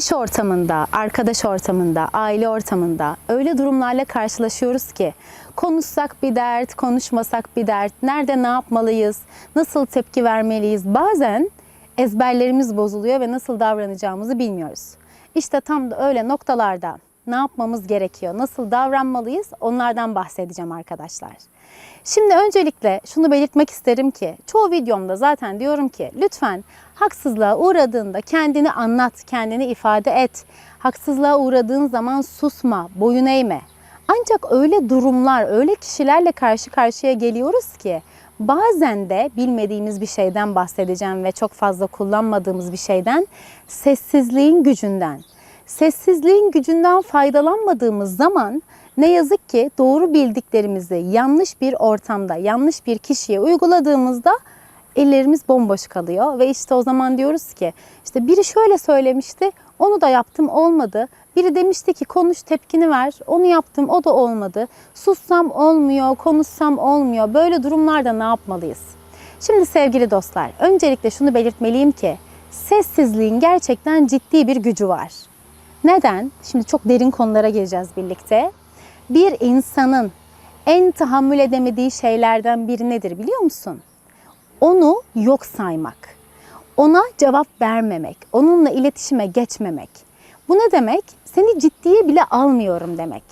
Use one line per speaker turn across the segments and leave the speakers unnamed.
İş ortamında, arkadaş ortamında, aile ortamında öyle durumlarla karşılaşıyoruz ki konuşsak bir dert, konuşmasak bir dert, nerede ne yapmalıyız, nasıl tepki vermeliyiz. Bazen ezberlerimiz bozuluyor ve nasıl davranacağımızı bilmiyoruz. İşte tam da öyle noktalarda ne yapmamız gerekiyor, nasıl davranmalıyız onlardan bahsedeceğim arkadaşlar. Şimdi öncelikle şunu belirtmek isterim ki çoğu videomda zaten diyorum ki lütfen haksızlığa uğradığında kendini anlat, kendini ifade et. Haksızlığa uğradığın zaman susma, boyun eğme. Ancak öyle durumlar, öyle kişilerle karşı karşıya geliyoruz ki bazen de bilmediğimiz bir şeyden bahsedeceğim ve çok fazla kullanmadığımız bir şeyden sessizliğin gücünden. Sessizliğin gücünden faydalanmadığımız zaman ne yazık ki doğru bildiklerimizi yanlış bir ortamda, yanlış bir kişiye uyguladığımızda ellerimiz bomboş kalıyor ve işte o zaman diyoruz ki işte biri şöyle söylemişti, onu da yaptım olmadı. Biri demişti ki konuş tepkini ver, onu yaptım o da olmadı. Sussam olmuyor, konuşsam olmuyor. Böyle durumlarda ne yapmalıyız? Şimdi sevgili dostlar, öncelikle şunu belirtmeliyim ki sessizliğin gerçekten ciddi bir gücü var. Neden? Şimdi çok derin konulara gireceğiz birlikte. Bir insanın en tahammül edemediği şeylerden biri nedir biliyor musun? Onu yok saymak. Ona cevap vermemek, onunla iletişime geçmemek. Bu ne demek? Seni ciddiye bile almıyorum demek.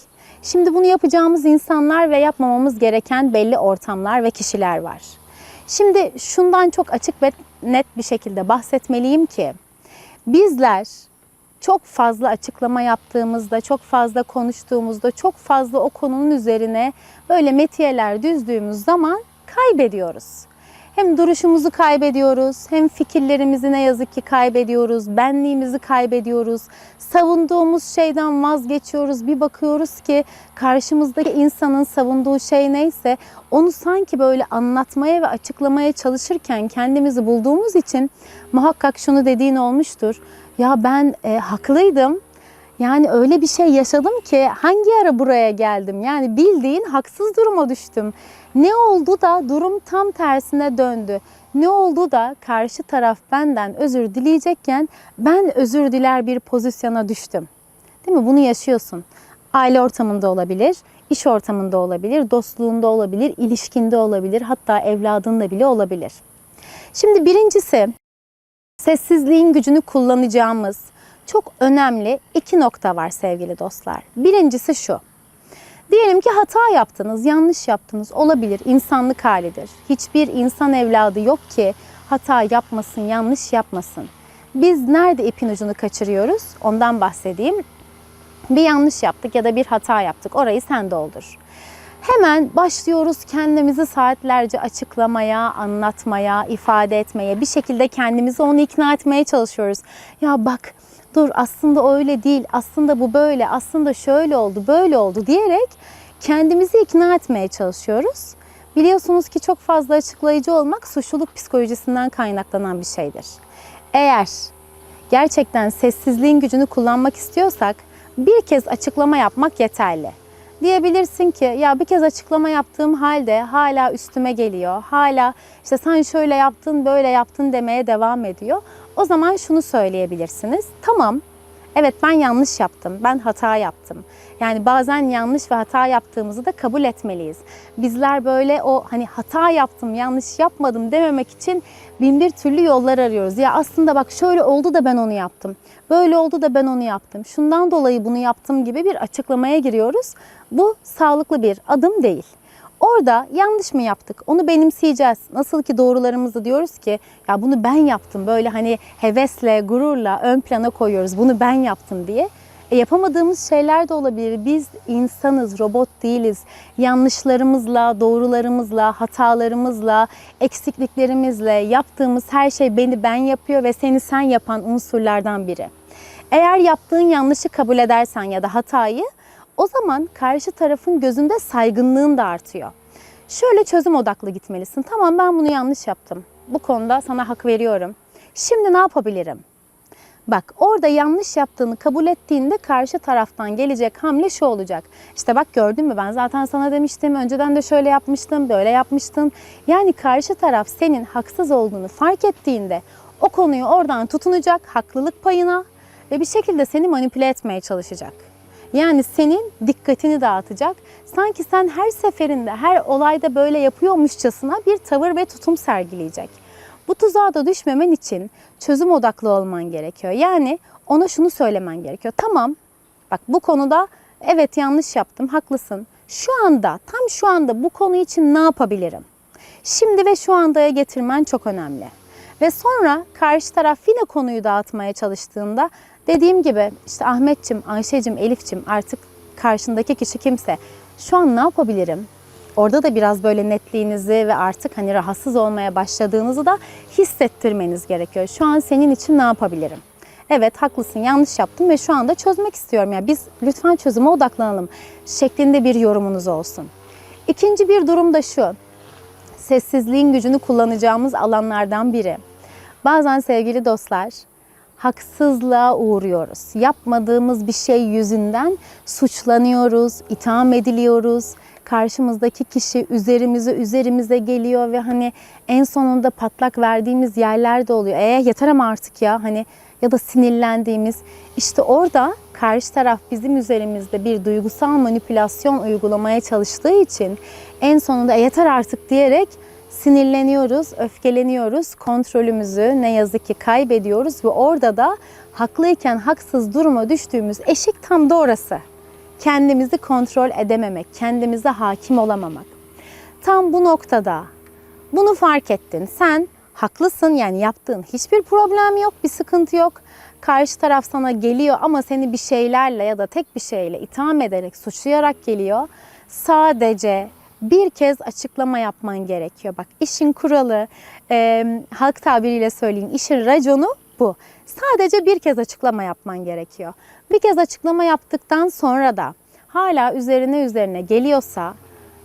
Şimdi bunu yapacağımız insanlar ve yapmamamız gereken belli ortamlar ve kişiler var. Şimdi şundan çok açık ve net bir şekilde bahsetmeliyim ki bizler çok fazla açıklama yaptığımızda, çok fazla konuştuğumuzda, çok fazla o konunun üzerine böyle metiyeler düzdüğümüz zaman kaybediyoruz. Hem duruşumuzu kaybediyoruz, hem fikirlerimizi ne yazık ki kaybediyoruz, benliğimizi kaybediyoruz, savunduğumuz şeyden vazgeçiyoruz. Bir bakıyoruz ki karşımızdaki insanın savunduğu şey neyse onu sanki böyle anlatmaya ve açıklamaya çalışırken kendimizi bulduğumuz için muhakkak şunu dediğin olmuştur. Ya ben e, haklıydım. Yani öyle bir şey yaşadım ki hangi ara buraya geldim? Yani bildiğin haksız duruma düştüm. Ne oldu da durum tam tersine döndü? Ne oldu da karşı taraf benden özür dileyecekken ben özür diler bir pozisyona düştüm? Değil mi? Bunu yaşıyorsun. Aile ortamında olabilir, iş ortamında olabilir, dostluğunda olabilir, ilişkinde olabilir, hatta evladında bile olabilir. Şimdi birincisi sessizliğin gücünü kullanacağımız çok önemli iki nokta var sevgili dostlar. Birincisi şu. Diyelim ki hata yaptınız, yanlış yaptınız. Olabilir, insanlık halidir. Hiçbir insan evladı yok ki hata yapmasın, yanlış yapmasın. Biz nerede ipin ucunu kaçırıyoruz? Ondan bahsedeyim. Bir yanlış yaptık ya da bir hata yaptık. Orayı sen doldur. Hemen başlıyoruz kendimizi saatlerce açıklamaya, anlatmaya, ifade etmeye, bir şekilde kendimizi onu ikna etmeye çalışıyoruz. Ya bak dur aslında öyle değil, aslında bu böyle, aslında şöyle oldu, böyle oldu diyerek kendimizi ikna etmeye çalışıyoruz. Biliyorsunuz ki çok fazla açıklayıcı olmak suçluluk psikolojisinden kaynaklanan bir şeydir. Eğer gerçekten sessizliğin gücünü kullanmak istiyorsak bir kez açıklama yapmak yeterli. Diyebilirsin ki ya bir kez açıklama yaptığım halde hala üstüme geliyor. Hala işte sen şöyle yaptın, böyle yaptın demeye devam ediyor. O zaman şunu söyleyebilirsiniz. Tamam, evet ben yanlış yaptım, ben hata yaptım. Yani bazen yanlış ve hata yaptığımızı da kabul etmeliyiz. Bizler böyle o hani hata yaptım, yanlış yapmadım dememek için bin bir türlü yollar arıyoruz. Ya aslında bak şöyle oldu da ben onu yaptım. Böyle oldu da ben onu yaptım. Şundan dolayı bunu yaptım gibi bir açıklamaya giriyoruz. Bu sağlıklı bir adım değil. Orada yanlış mı yaptık? Onu benimseyeceğiz. Nasıl ki doğrularımızı diyoruz ki ya bunu ben yaptım. Böyle hani hevesle, gururla ön plana koyuyoruz. Bunu ben yaptım diye. E, yapamadığımız şeyler de olabilir. Biz insanız, robot değiliz. Yanlışlarımızla, doğrularımızla, hatalarımızla, eksikliklerimizle yaptığımız her şey beni ben yapıyor ve seni sen yapan unsurlardan biri. Eğer yaptığın yanlışı kabul edersen ya da hatayı o zaman karşı tarafın gözünde saygınlığın da artıyor. Şöyle çözüm odaklı gitmelisin. Tamam ben bunu yanlış yaptım. Bu konuda sana hak veriyorum. Şimdi ne yapabilirim? Bak orada yanlış yaptığını kabul ettiğinde karşı taraftan gelecek hamle şu olacak. İşte bak gördün mü ben zaten sana demiştim. Önceden de şöyle yapmıştım, böyle yapmıştın. Yani karşı taraf senin haksız olduğunu fark ettiğinde o konuyu oradan tutunacak haklılık payına ve bir şekilde seni manipüle etmeye çalışacak. Yani senin dikkatini dağıtacak. Sanki sen her seferinde, her olayda böyle yapıyormuşçasına bir tavır ve tutum sergileyecek. Bu tuzağa da düşmemen için çözüm odaklı olman gerekiyor. Yani ona şunu söylemen gerekiyor. Tamam, bak bu konuda evet yanlış yaptım, haklısın. Şu anda, tam şu anda bu konu için ne yapabilirim? Şimdi ve şu andaya getirmen çok önemli. Ve sonra karşı taraf yine konuyu dağıtmaya çalıştığında dediğim gibi işte Ahmetçim, Ayşe'cim, Elif'cim artık karşındaki kişi kimse şu an ne yapabilirim? Orada da biraz böyle netliğinizi ve artık hani rahatsız olmaya başladığınızı da hissettirmeniz gerekiyor. Şu an senin için ne yapabilirim? Evet haklısın yanlış yaptım ve şu anda çözmek istiyorum. Yani biz lütfen çözüme odaklanalım şeklinde bir yorumunuz olsun. İkinci bir durum da şu sessizliğin gücünü kullanacağımız alanlardan biri. Bazen sevgili dostlar haksızlığa uğruyoruz. Yapmadığımız bir şey yüzünden suçlanıyoruz, itham ediliyoruz. Karşımızdaki kişi üzerimize üzerimize geliyor ve hani en sonunda patlak verdiğimiz yerler de oluyor. E yeter ama artık ya hani ya da sinirlendiğimiz işte orada karşı taraf bizim üzerimizde bir duygusal manipülasyon uygulamaya çalıştığı için en sonunda "E, yeter artık diyerek sinirleniyoruz, öfkeleniyoruz, kontrolümüzü ne yazık ki kaybediyoruz ve orada da haklıyken haksız duruma düştüğümüz eşik tam da orası. Kendimizi kontrol edememek, kendimize hakim olamamak. Tam bu noktada bunu fark ettin. Sen haklısın yani yaptığın hiçbir problem yok, bir sıkıntı yok. Karşı taraf sana geliyor ama seni bir şeylerle ya da tek bir şeyle itham ederek, suçlayarak geliyor. Sadece bir kez açıklama yapman gerekiyor. Bak işin kuralı, e, halk tabiriyle söyleyeyim, işin raconu bu. Sadece bir kez açıklama yapman gerekiyor. Bir kez açıklama yaptıktan sonra da hala üzerine üzerine geliyorsa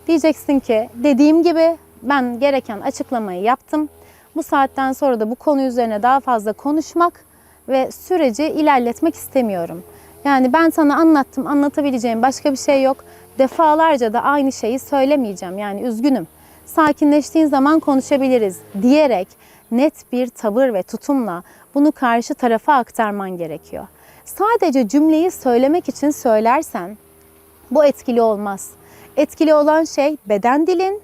diyeceksin ki dediğim gibi ben gereken açıklamayı yaptım. Bu saatten sonra da bu konu üzerine daha fazla konuşmak ve süreci ilerletmek istemiyorum. Yani ben sana anlattım, anlatabileceğim başka bir şey yok. Defalarca da aynı şeyi söylemeyeceğim. Yani üzgünüm. Sakinleştiğin zaman konuşabiliriz diyerek net bir tavır ve tutumla bunu karşı tarafa aktarman gerekiyor. Sadece cümleyi söylemek için söylersen bu etkili olmaz. Etkili olan şey beden dilin,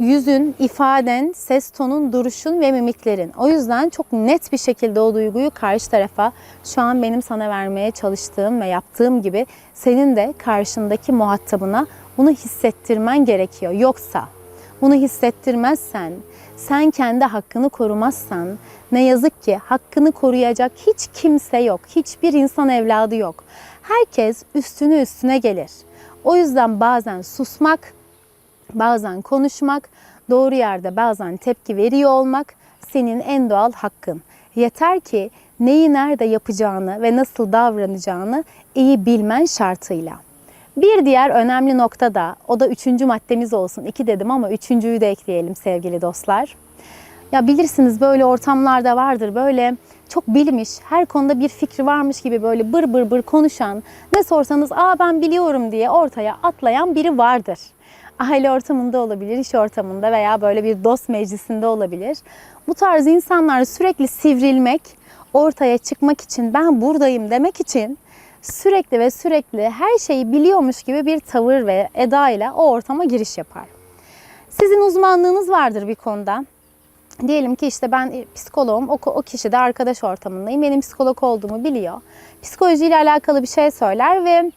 yüzün, ifaden, ses tonun, duruşun ve mimiklerin. O yüzden çok net bir şekilde o duyguyu karşı tarafa şu an benim sana vermeye çalıştığım ve yaptığım gibi senin de karşındaki muhatabına bunu hissettirmen gerekiyor. Yoksa bunu hissettirmezsen, sen kendi hakkını korumazsan ne yazık ki hakkını koruyacak hiç kimse yok. Hiçbir insan evladı yok. Herkes üstüne üstüne gelir. O yüzden bazen susmak, bazen konuşmak, doğru yerde bazen tepki veriyor olmak senin en doğal hakkın. Yeter ki neyi nerede yapacağını ve nasıl davranacağını iyi bilmen şartıyla. Bir diğer önemli nokta da o da üçüncü maddemiz olsun. İki dedim ama üçüncüyü de ekleyelim sevgili dostlar. Ya bilirsiniz böyle ortamlarda vardır böyle çok bilmiş, her konuda bir fikri varmış gibi böyle bır bır bır konuşan, ne sorsanız aa ben biliyorum diye ortaya atlayan biri vardır. Aile ortamında olabilir, iş ortamında veya böyle bir dost meclisinde olabilir. Bu tarz insanlar sürekli sivrilmek, ortaya çıkmak için ben buradayım demek için sürekli ve sürekli her şeyi biliyormuş gibi bir tavır ve eda ile o ortama giriş yapar. Sizin uzmanlığınız vardır bir konuda. Diyelim ki işte ben psikoloğum, o, o kişi de arkadaş ortamındayım. Benim psikolog olduğumu biliyor. Psikolojiyle alakalı bir şey söyler ve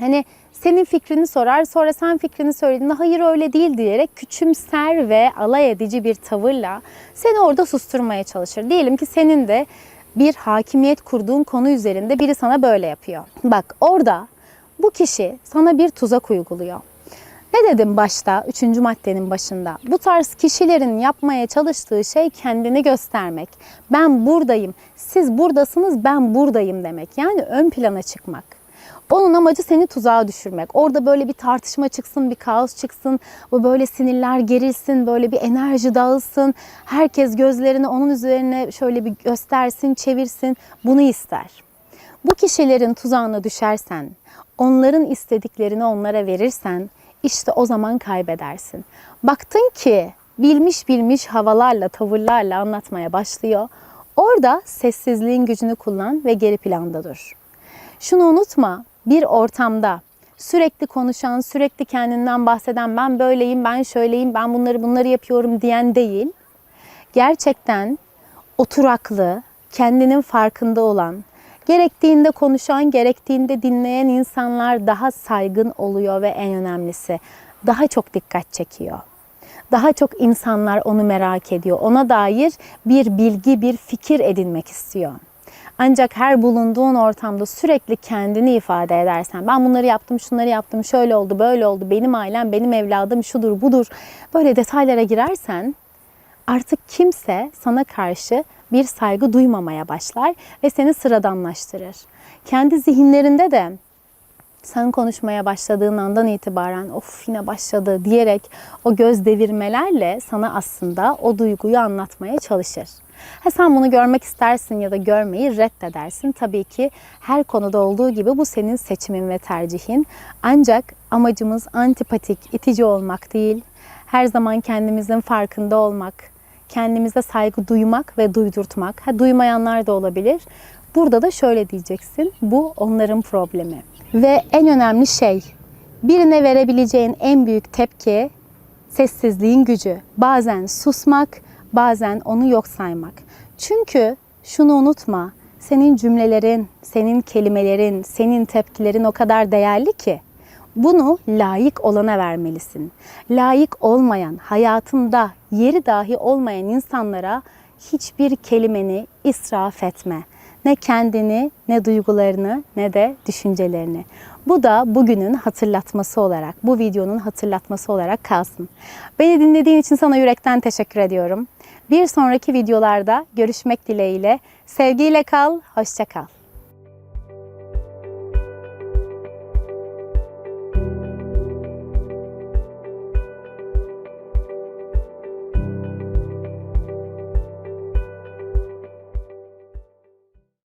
hani senin fikrini sorar, sonra sen fikrini söylediğinde hayır öyle değil diyerek küçümser ve alay edici bir tavırla seni orada susturmaya çalışır. Diyelim ki senin de bir hakimiyet kurduğun konu üzerinde biri sana böyle yapıyor. Bak orada bu kişi sana bir tuzak uyguluyor. Ne dedim başta, üçüncü maddenin başında? Bu tarz kişilerin yapmaya çalıştığı şey kendini göstermek. Ben buradayım, siz buradasınız, ben buradayım demek. Yani ön plana çıkmak. Onun amacı seni tuzağa düşürmek. Orada böyle bir tartışma çıksın, bir kaos çıksın. Bu böyle sinirler gerilsin, böyle bir enerji dağılsın. Herkes gözlerini onun üzerine şöyle bir göstersin, çevirsin. Bunu ister. Bu kişilerin tuzağına düşersen, onların istediklerini onlara verirsen işte o zaman kaybedersin. Baktın ki bilmiş bilmiş havalarla, tavırlarla anlatmaya başlıyor. Orada sessizliğin gücünü kullan ve geri planda dur. Şunu unutma, bir ortamda sürekli konuşan, sürekli kendinden bahseden ben böyleyim, ben şöyleyim, ben bunları bunları yapıyorum diyen değil. Gerçekten oturaklı, kendinin farkında olan, gerektiğinde konuşan, gerektiğinde dinleyen insanlar daha saygın oluyor ve en önemlisi daha çok dikkat çekiyor. Daha çok insanlar onu merak ediyor. Ona dair bir bilgi, bir fikir edinmek istiyor. Ancak her bulunduğun ortamda sürekli kendini ifade edersen, ben bunları yaptım, şunları yaptım, şöyle oldu, böyle oldu, benim ailem, benim evladım, şudur, budur, böyle detaylara girersen artık kimse sana karşı bir saygı duymamaya başlar ve seni sıradanlaştırır. Kendi zihinlerinde de sen konuşmaya başladığın andan itibaren of yine başladı diyerek o göz devirmelerle sana aslında o duyguyu anlatmaya çalışır. Ha sen bunu görmek istersin ya da görmeyi reddedersin. Tabii ki her konuda olduğu gibi bu senin seçimin ve tercihin. Ancak amacımız antipatik, itici olmak değil. Her zaman kendimizin farkında olmak, kendimize saygı duymak ve duydurtmak. Ha duymayanlar da olabilir. Burada da şöyle diyeceksin. Bu onların problemi. Ve en önemli şey birine verebileceğin en büyük tepki sessizliğin gücü. Bazen susmak, bazen onu yok saymak. Çünkü şunu unutma. Senin cümlelerin, senin kelimelerin, senin tepkilerin o kadar değerli ki bunu layık olana vermelisin. Layık olmayan, hayatında yeri dahi olmayan insanlara hiçbir kelimeni israf etme. Ne kendini, ne duygularını, ne de düşüncelerini. Bu da bugünün hatırlatması olarak, bu videonun hatırlatması olarak kalsın. Beni dinlediğin için sana yürekten teşekkür ediyorum. Bir sonraki videolarda görüşmek dileğiyle. Sevgiyle kal, hoşça kal.